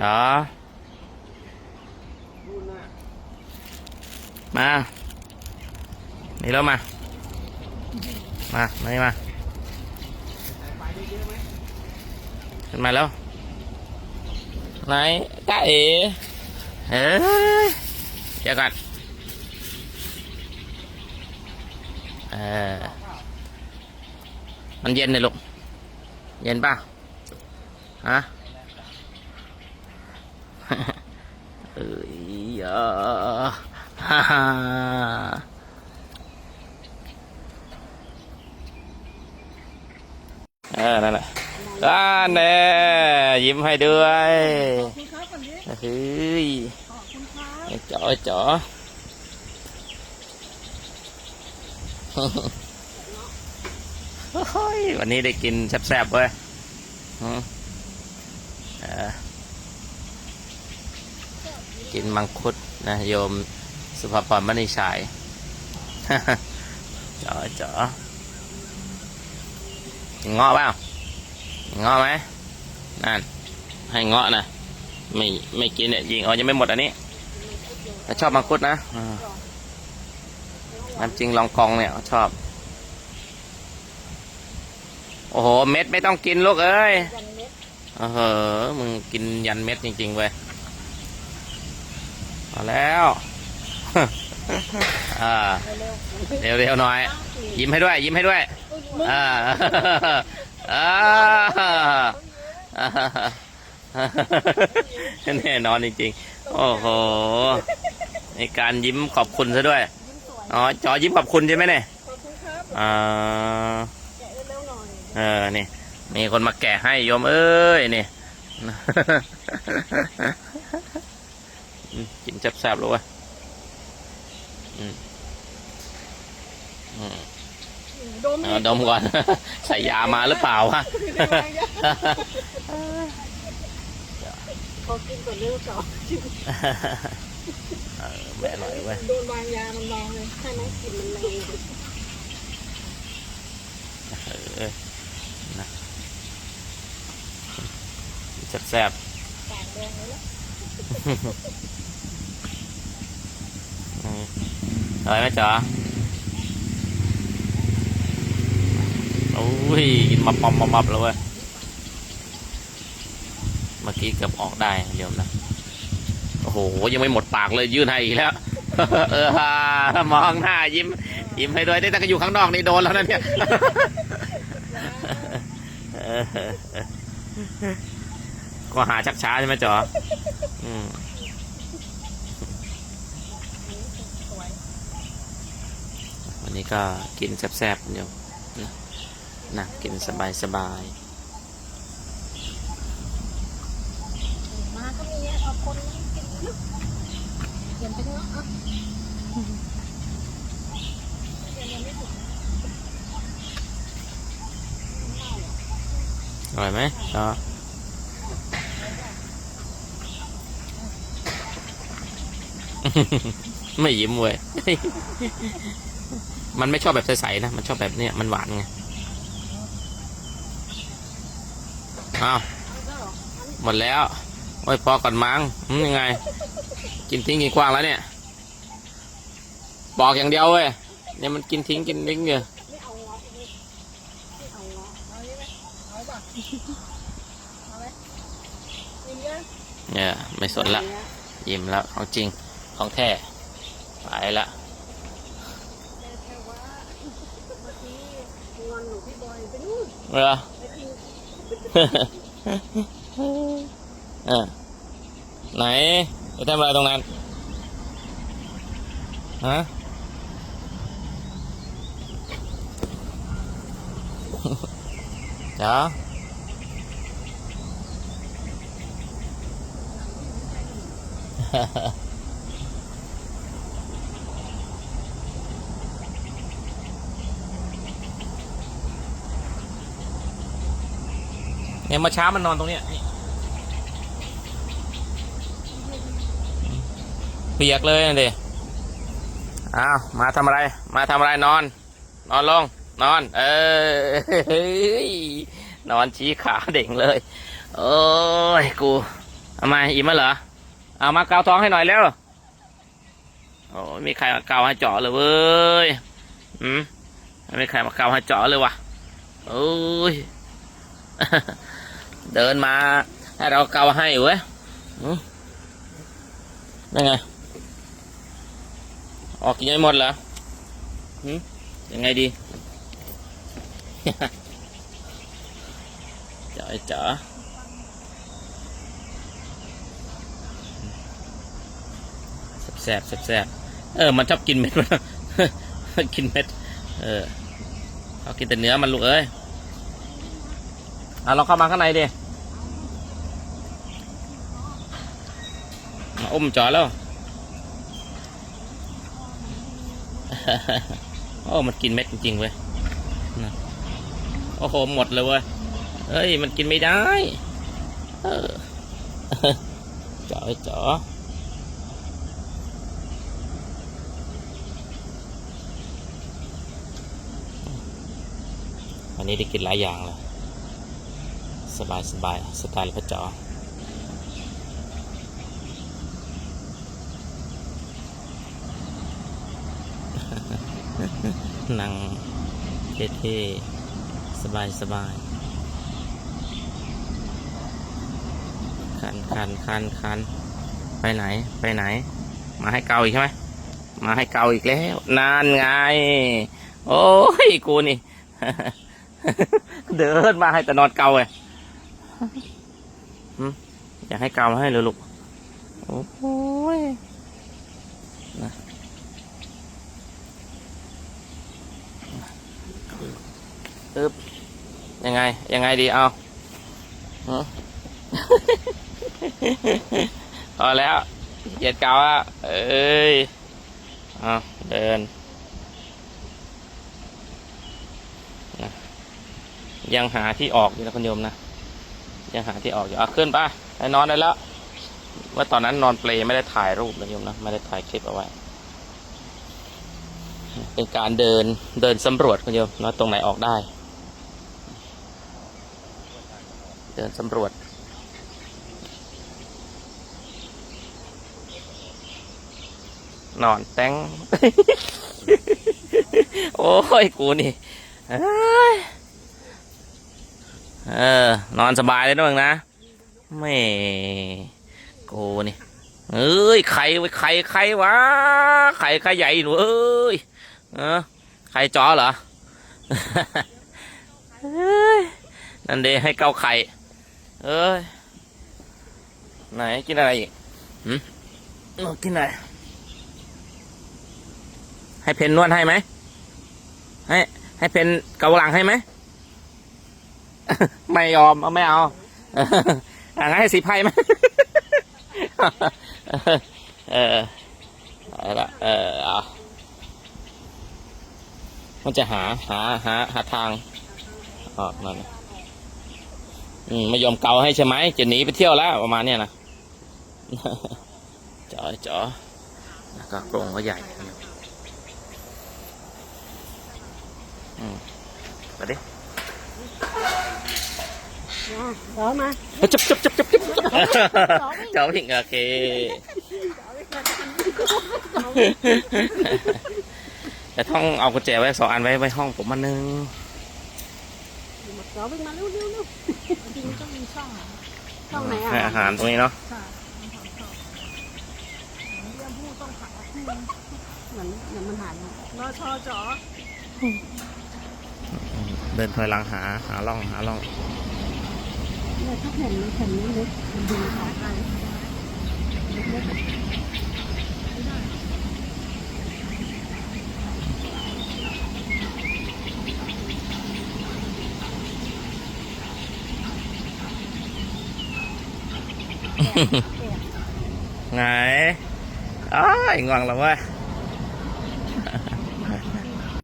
จ๋อมานี่แล้วมามา มานี่มาขึ้นมาแล้วไหนจ้าเอ๋เฮ้ยเดี๋ยวก่อนเออมันเย็นเลยลูกเย็นป่ะฮะ เอ้ยอ่าฮ่าฮ่าเออนั่นแหละอ่าแน่ยิ้มให้ด้วยเฮ้ยจ๋อจ๋อวันนี้ได้กินแซ่บๆเว้ยอืมเออ กินมังคุดนะโยมสุภาพรมณีชัยจ๋อจ๋อเงาะเปล่าเงาะไหมนั่นให้เงาะนะไม่ไม่กินเนี่ยยิงเอายังไม่หมดอันนี้แต่ชอบมังคุดนะน้ำจริงลองกองเนี่ยชอบ โอ้โห เม็ดไม่ต้องกินลูกเอ้ยยันเม็ดเออมึงกินยันเม็ดจริงๆเว้ย เอาแล้วอ่าเร็วๆหน่อย ยิ้มให้ด้วย ยิ้มให้ด้วยอ่าอ่าแน่นอนจริงๆ โอ้โหในการยิ้มขอบคุณซะด้วย อ๋อ จอยิ้มขอบคุณใช่ไหมเนี่ยอ่าเอเอนี่ มีคนมาแกะให้โยมเอ้ย นี่ กินแซ่บๆรู้วะอืมอืมดมเอาดมก่อน ใส่ยามาหรือเปล่าวะขอกินก่อนเร็วก่อนเออแม่อร่อยเว้ยโดนวางยามันวางเลยใช่ไหมกลิ่นมันแรงเออนะแซ่บปากแดงเลยนะ ๆอืม อร่อยไหมจ๋อโอ้ยกินมับมับมับมับแล้วเว้ยเมื่อกี้เกือบออกได้เดี๋ยวนะโอ้โหยังไม่หมดปากเลยยื่นให้อีกแล้วเออฮามองหน้ายิ้ม ยิ้มให้ด้วยแต่ถ้าอยู่ข้างนอกนี่โดนแล้วนะเนี่ยก็หาชักช้าใช่ไหมจ๋ออืม สวย วั นี้ก็กินแซ่บๆเดี๋ยวนะนะกินสบายมาก็มีเอาคนกินเขียนเป็นเนาะอะเขียนยังไม่ถูกๆอร่อยไหมจ๋อไม่ยิ้มเว้ย มันไม่ชอบแบบใสๆนะ มันชอบแบบเนี้ยมันหวานไงอ้าวหมดแล้ว โอ้ยพอก่อนมั้งยังไง กินทิ้งกินกว้างแล้วเนี่ยบอกอย่างเดียวเว้ยเนี่ยมันกินทิ้งกินทิ้งเนี่ยเอาเงาะไม่ไม่เอาเงาะเอาใช่ไหมเอาป่ะเอาไหมกินยังเนี่ยไม่สนละ ยิ้มแล้วของจริงของแท้ไปละ แต่แค่ว่าเมื่อกี้งอนหนูพี่บอยไป นู่นเหรอไปกินเออไหนไปทำอะไรตรงนั้น ฮะ จ๋า เนี่ยมื่อเช้ามันนอนตรงเนี้ยนี่เปียกเลยนะเดอ้าวมาทำอะไร มาทำอะไรนอน นอนลง นอน เออนอนชี้ขาเด่งเลย โอ้ยกูเอามาอิ่มมาเหรอเอามาเกาท้องให้หน่อยเร็วโอ้ยมีใครมาเกาให้เจาะเลยเว้ยอืมไม่มีใครมาเกาให้เจาะเลยวะโอ้ย เดินมาให้เราเกาให้เว้ยอืมยังไง ออกกินยังไม่หมดเหรอยังไงดีจาะไอ้เจาะแสบแสบเออ มันชอบกินเม็ดมันกินเม็ด เออเขากินแต่เนื้อมันลูกเอ้ย อาลองเข้ามาข้างในดิมาอุ้มจอแล้ว โอ้มันกินเม็ดจริงๆเว้ยโอ้โหหมดเลยเว้ยเฮ้ย มันกินไม่ได้เออจ๋อจ๋อวันนี้ได้กินหลายอย่างเลย สบายสบายสไตล์พระจอนั่งเท่ๆสบายสบายคันคันคันคันไปไหน ไปไหน มาให้เกาอีกใช่ไหม มาให้เกาอีกแล้ว นานไง โอ้ย กูนี่ เดินมาให้แต่นอนเกาเลย อยากให้เกาให้เลยลูก โอ้ยตึ๊บยังไง ยังไงดีเอาพอแล้วเหยียดเกาอะเอ้ยเอาเดิน ยังหาที่ออกอยู่นะคุณโยมนะ ยังหาที่ออกอยู่เอาขึ้นไปไปนอนได้แล้วว่าตอนนั้นนอนเปลไม่ได้ถ่ายรูปนะโยมนะไม่ได้ถ่ายคลิปเอาไว้ เป็นการเดินเดินสำรวจคุณโยมว่าตรงไหนออกได้ เดินสำรวจนอนแตงโอ้ย กูนี่ เออ นอนสบายเลยนะมึงนะแม่โกนี่เอ้ยไข่ไว้ไข่ไข่วะไข่ไข่ใหญ่หนูเอ้ยเออไข่จอเหรอเอ้ยนั่นเดให้เกาไข่ เอ้ยไหนกินอะไรอีกหืมกินอะไรให้เพนนวดให้ไหมให้ให้เพนเกาหลังให้ไหม ไม่ยอมเอาไม่เอาอะงั้นให้สีไพ่ไหมเออเอาละเออเอามันจะหาหาหาหาทางออกนั่นอืมไม่ยอมเกาให้ใช่ไหมจะหนีไปเที่ยวแล้วประมาณเนี้ยนะจ๋อจ๋อแล้วก็กรงก็ใหญ่อืมไปดิ ต่อมาจับจับจับจับจับจ๋อพิงโอเคแต่ต้องเอากุญแจไว้สองอันไว้ไว้ห้องผมมานึงต่อวิ่งมาเร็วเร็วเร็วจริงต้องมีช่องอะช่องไหนอะให้อาหารตรงนี้เนาะค่ะเรื่องผู้ต้องขังเหมือนเหมือนมันหายรอชอจอเดินถอยหลังหาหาร่องหาร่อง เนี่ยถ้าแผ่นนี้แผ่นนี้เล็กมันดึงออกได้เล็กไงอ้ายง่วงแล้วเว้ย